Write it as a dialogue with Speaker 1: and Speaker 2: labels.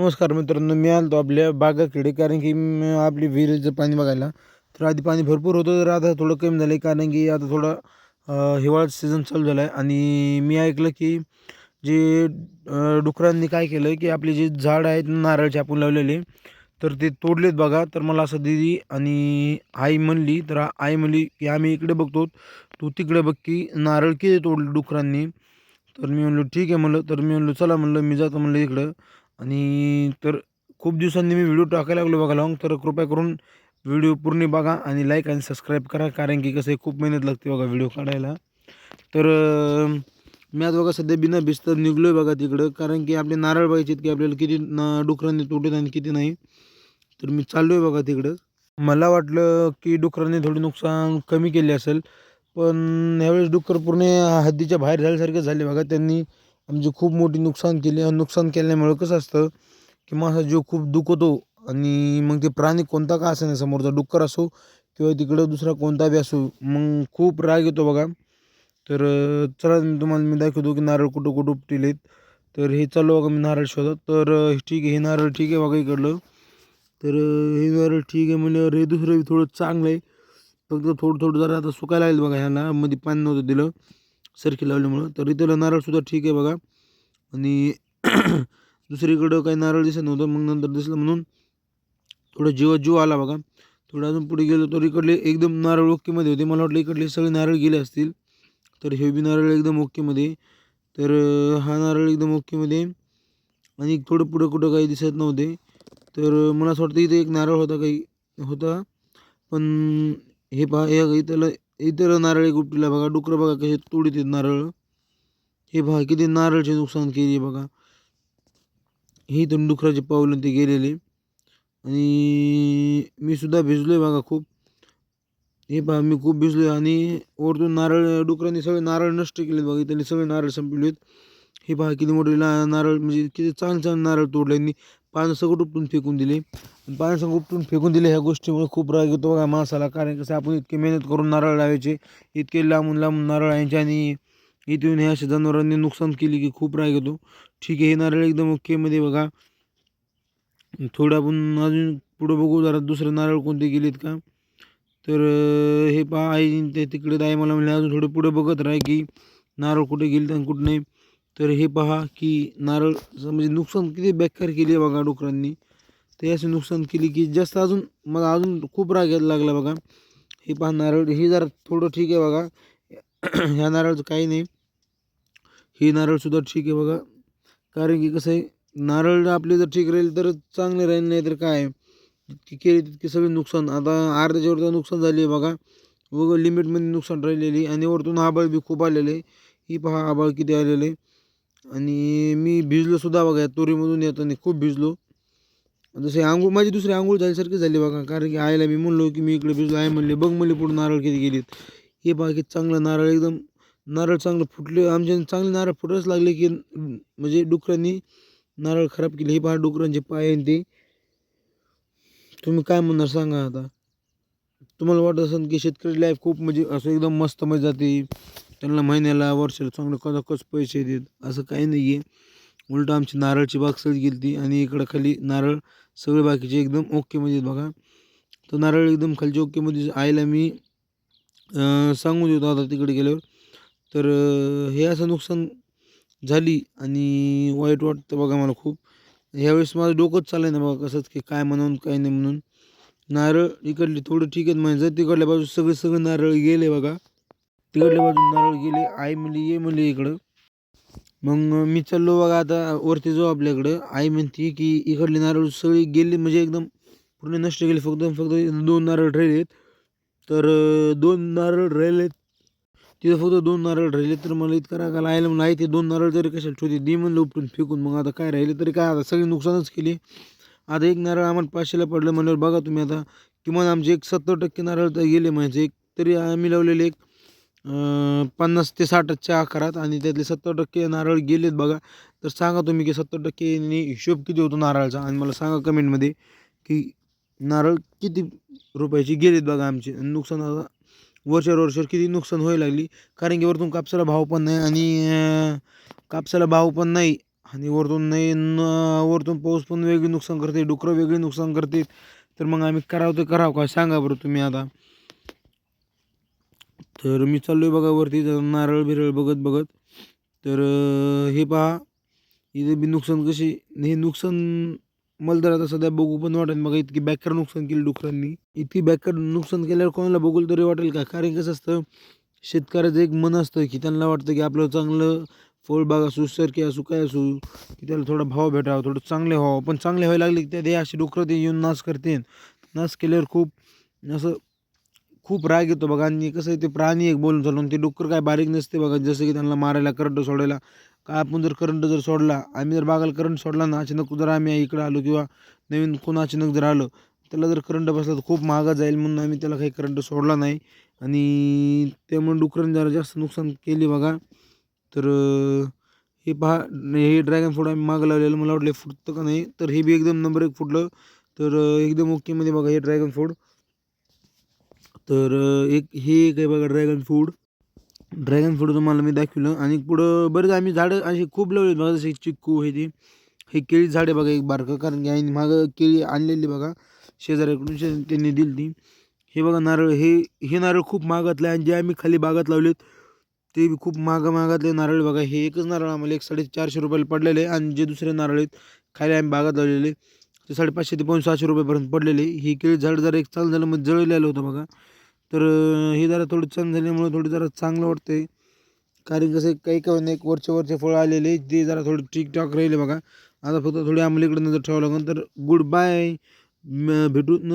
Speaker 1: नमस्कार मित्रांनो मी आलो आपल्या बागाकडे कारण की आपली विहिरीचं पाणी बघायला तर आधी पाणी भरपूर होतं तर आता थोडं कमी झालं आहे कारण की आता थोडं हिवाळा सीझन चालू झाला आहे आणि मी ऐकलं की जे डुकरांनी काय केलं की आपले जे झाड आहेत नारळचे आपण लावलेले तर ते तोडलेत बघा. तर मला असं दिदी आणि आई म्हणली तर आई म्हणली की आम्ही इकडे बघतो तू तिकडे बघ की नारळ किती तोडले डुकरांनी. तर मी म्हणलो ठीक आहे म्हणलं. तर मी म्हणलो चला म्हणलं. मी जातो म्हणलं इकडं. आणि तर खूप दिवसांनी मी व्हिडिओ टाकायला लागलो बघा लावून तर कृपया करून व्हिडिओ पूर्ण बघा आणि लाईक आणि सबस्क्राईब करा कारण की कसं आहे खूप मेहनत लागते बघा व्हिडिओ काढायला. तर मी आज बघा सध्या बिना भिजतात निघलो आहे बघा तिकडं कारण की आपले नारळ पाहिजेत की आपल्याला किती न डुकरांनी तोडत आणि किती नाही. तर मी चाललो आहे बघा तिकडं. मला वाटलं की डुकरांनी थोडी नुकसान कमी केले असेल पण ह्यावेळेस डुक्कर पूर्ण हद्दीच्या बाहेर झाल्यासारखे झाले बघा त्यांनी. आमची खूप मोठी नुकसान केली आणि नुकसान केल्यामुळं कसं असतं की माझा जीव खूप दुखतो आणि मग ते प्राणी कोणता का असेना समोरचा डुक्कर असो किंवा तिकडं दुसरा कोणता बी असो मग खूप राग येतो बघा. तर चला मी तुम्हाला मी दाखवतो की नारळ कुठं कुठं उपटिलेत. तर हे चालू बघा मी नारळ शोधत. तर ठीक आहे हे नारळ ठीक आहे बघा इकडलं. तर हे नारळ ठीक आहे म्हणल्यावर हे दुसरं बी थोडं चांगलं आहे. फक्त थोडं थोडं जरा आता सुकायला लागेल बघा ह्याला मध्ये पाणी नव्हतं दिलं. सरकी लावल्यामुळं. तर इथलं नारळसुद्धा ठीक आहे बघा. आणि दुसरीकडं काही नारळ दिसत नव्हतं मग नंतर दिसलं म्हणून थोडं जीव जीव आला बघा. थोडं अजून पुढे गेलो तर इकडले एकदम नारळ ओक्केमध्ये होते. मला वाटलं इकडले सगळे नारळ गेले असतील. तर हे बी नारळ एकदम ओक्केमध्ये तर हा नारळ एकदम ओक्केमध्ये आणि थोडं पुढं कुठं काही दिसत नव्हते. तर मला असं वाटतं इथे एक नारळ होता काही होता. पण हे पहा हे इथलं इतर नारळी एक बघा डुकरं बघा कसे तोडीत आहेत नारळ. हे बघा किती नारळचे नुकसान केली बघा. ही इथून डुकराचे पावलं ते गेलेले. आणि मी सुद्धा भिजलो आहे बघा खूप. हे पहा मी खूप भिजलो आहे आणि वरतून नारळ डुकरांनी सगळे नारळ नष्ट केलेत बघा. त्यांनी सगळे नारळ संपलेत. हे पहा किती मोठे नारळ म्हणजे किती चांगले चांगले नारळ तोडले. यांनी सगळं उपटून फेकून दिले. आणि सगळं उपटून फेकून दिले ह्या गोष्टीमुळे खूप राग येतो बघा माणसाला. कारण कसं आपण इतकी मेहनत करून नारळ लावायचे इतके लांबून लांबून नारळ आणायचे आणि इथून ह्या अशा जनावरांनी नुकसान केली की खूप राग येतो. ठीक आहे हे नारळ एकदम ओकेमध्ये बघा. थोडं आपण अजून पुढं बघू जरा दुसरे नारळ कोणते गेलेत का? तर हे पहा आई ते तिकडे आई मला म्हणले अजून थोडं पुढे बघत राहा की नारळ कुठे गेले आणि कुठं नाही. तर हे पहा की नारळ म्हणजे नुकसान किती बेकार केली आहे बघा डुकरांनी. ते असे नुकसान केली की जास्त अजून मला अजून खूप राग यायला लागला बघा. हे पहा नारळ हे जरा थोडं ठीक आहे बघा. ह्या नारळचं काही नाही. हे नारळसुद्धा ठीक आहे बघा. कारण की कसं आहे नारळ आपले जर ठीक राहील तर चांगले राहील नाही तर काय? जितकी केली तितके सगळे नुकसान. आता अर्ध्याच्या वरती नुकसान झाले बघा. व लिमिटमध्ये नुकसान राहिलेली आणि वरतून आबाळ बी खूप आलेले ही पहा आबाळ किती आलेले आणि मी भिजलोसुद्धा बघा या तुरीमधून येताना खूप भिजलो. जसे आंघोळ माझी दुसरी आंघोळ झाल्यासारखी झाली बघा कारण की आईला मी म्हणलो की मी इकडे भिजलो आहे म्हणले बघ म्हणले पुढे नारळ किती गेलेत. हे बघा की चांगलं नारळ एकदम नारळ चांगलं फुटले आमच्या चांगले नारळ फुटायच लागले की म्हणजे डुकरांनी नारळ खराब केले. हे पहा डुकरांचे पाय आहे ते. तुम्ही काय म्हणणार सांगा आता. तुम्हाला वाटत असेल की शेतकरी लाईफ खूप म्हणजे असं एकदम मस्त मजा जाते. त्यांना महिन्याला वर्षाला चांगलं कदाकच पैसे देत असं काही नाही आहे उलट आमची नारळची बाग सगळी गेली ती आणि इकडं खाली नारळ सगळे बाकीचे एकदम ओकेमध्ये बघा. तर नारळ एकदम खालच्या ओकेमध्ये आईला मी सांगून देतो आता तिकडे गेल्यावर. तर हे असं नुकसान झाली आणि वाईट वाटतं बघा मला खूप. ह्यावेळेस माझं डोकंच चाललं ना बघा कसंच की काय म्हणून काय नाही म्हणून. नारळ इकडली थोडं ठीक आहेत म्हणजे तिकडल्या बाजू सगळे सगळे नारळ गेले बघा. तिकडल्या बाजून नारळ गेले आई म्हणली ये म्हणली इकडं. मग मी चाललो बघा आता वरती जाऊ आपल्याकडं. आई म्हणते की इकडले नारळ सगळी गेली म्हणजे एकदम पूर्ण नष्ट गेले फक्त फक्त दोन नारळ राहिलेत. तर दोन नारळ राहिलेत. तिथं फक्त दोन नारळ राहिले तर मला इतकं करा आला. आयला म्हणून आई ते दोन नारळ जरी कशाला ठेवते दी म्हणलं उपटून फेकून. मग आता काय राहिले तरी काय आता सगळी नुकसानच केली. आता एक नारळ आम्हाला पाचशेला पडलं म्हणल्यावर बघा तुम्ही आता किमान आमचे एक सत्तर टक्के नारळ तर गेले म्हणजे एक तरी आम्ही लावलेले एक पन्नास ते साठच्या आकारात आणि त्यातले सत्तर टक्के नारळ गेलेत बघा. तर सांगा तुम्ही की सत्तर टक्के हिशोब किती होतो नारळाचा? आणि मला सांगा कमेंटमध्ये की नारळ किती रुपयाची गेलेत बघा आमचे. नुकसान आता वर्षावर वर्षावर किती नुकसान व्हायला लागली. कारण की वरतून कापसाला भाव पण नाही आणि कापसाला भाव पण नाही. आणि वरतून नाही न वरतून पाऊस पण वेगळी नुकसान करते डुकरं वेगळी नुकसान करते. तर मग आम्ही करावं तर करावं का? सांगा बरं तुम्ही आता. तर मी चाललो आहे बघा वरती जर नारळ बिरळ बघत बघत. तर हे पहा. इथे बी नुकसान कशी हे नुकसान मला तर आता सध्या बघू पण वाटेल. बघा इतकी बॅकर नुकसान केली डुकरांनी. इतकी बॅकर नुकसान केल्यावर कोणाला बघूल तरी वाटेल का? कारण कसं असतं शेतकऱ्याचं एक मन असतं की त्यांना वाटतं की आपलं चांगलं फळबाग असू सरकी असू काय असू की त्याला थोडा भाव भेटावा थोडं चांगले व्हावं. पण चांगले व्हायला लागले की त्या ते अशी डुकरं ते येऊन नाश करते. नाश केल्यावर खूप असं खूप राग येतो बघा. आणि कसं आहे ते प्राणी एक बोलून चालून ते डुक्कर काय बारीक नसते बघा. जसं की त्यांना मारायला करंट सोडायला. काय आपण जर करंट जर सोडला आम्ही जर बागाला करंट सोडला ना अचानक जर आम्ही इकडं आलो किंवा नवीन कोण अचानक जर आलं त्याला जर करंट बसला तर खूप महागा जाईल म्हणून आम्ही त्याला काही करंट सोडला नाही. आणि त्यामुळे डुकरांनी जरा जास्त नुकसान केले बघा. तर हे पहा हे ड्रॅगन फ्रूट आम्ही मागं लावलेलं मला वाटलं फुटतं का नाही. तर हे बी एकदम नंबर एक फुटलं. तर एकदम ओकेमध्ये बघा हे ड्रॅगन फ्रूट तर एक हे एक आहे बघा ड्रॅगन फ्रूट ड्रॅगन फ्रूट तुम्हाला मी दाखवलं आणि पुढं बरेच आम्ही झाडं असे खूप लावले बघा जसे चिक्कू हे ते. हे केळी झाडे बघा एक बारकं कारण की आईने मागं केळी आणलेली बघा. शेजाऱ्याकडून शे त्यांनी दिली ती हे बघा नारळ हे हे नारळ खूप महागातले आणि जे आम्ही खाली बागात लावलेत ते बी खूप महागा महागातले नारळ बघा. हे एकच नारळ आम्हाला एक साडेचारशे रुपयाला पडलेले आहे आणि जे दुसरे नारळ आहेत खाली आम्ही बागात लावलेले ते साडेपाचशे ते पाऊन सहाशे रुपयापर्यंत पडलेले. हे केळी झाड जर एक चालू झालं मग जळलेलं होतं बघा. तर हे जरा थोडं छान झाल्यामुळे थोडं जरा चांगलं वाटतंय. कारण कसं काही काही नाही एक वरचे वरचे फळं आलेले ते जरा थोडं टिकटॉक राहिले बघा. आता फक्त थोडी आम्हाला इकडे नजर ठेवावं लागेल. तर गुड बाय भेटू न